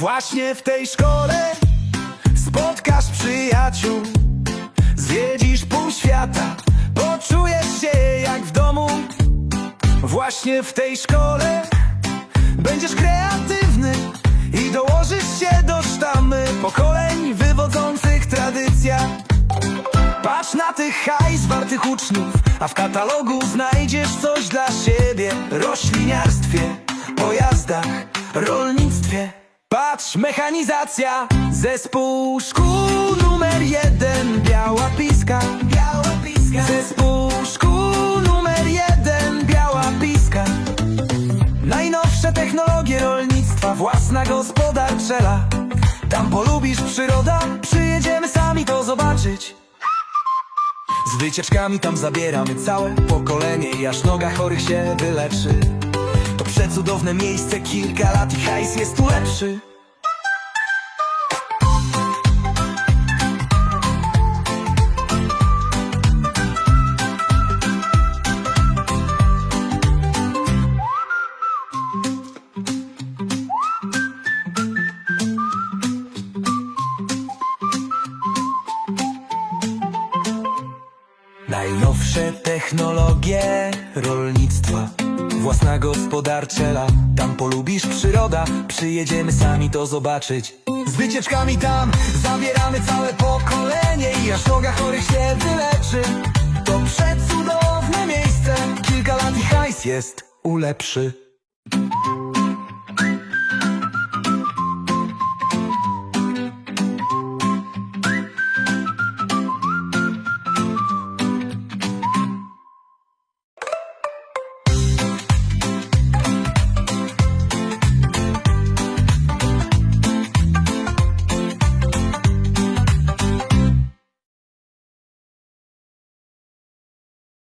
Właśnie w tej szkole spotkasz przyjaciół, zwiedzisz pół świata, poczujesz się jak w domu. Właśnie w tej szkole będziesz kreatywny i dołożysz się do sztamy pokoleń wywodzących tradycja. Patrz na tych hajs wartych uczniów, a w katalogu znajdziesz coś dla siebie. Rośliniarstwie, pojazdach, rolnictwie. Patrz, mechanizacja, zespół szkół numer jeden, biała piska. Biała piska. Zespół szkół numer jeden, biała piska. Najnowsze technologie rolnictwa, własna gospodarczela. Tam polubisz przyroda, przyjedziemy sami to zobaczyć. Z wycieczkami tam zabieramy całe pokolenie i aż noga chorych się wyleczy. To przecudowne miejsce, kilka lat i hajs jest tu lepszy. Najnowsze technologie rolnictwa Własna gospodarczela. Tam polubisz przyroda Przyjedziemy sami to zobaczyć. Z wycieczkami tam Zabieramy całe pokolenie I aż noga chorych się wyleczy. To przecudowne miejsce. Kilka lat i hajs jest ulepszy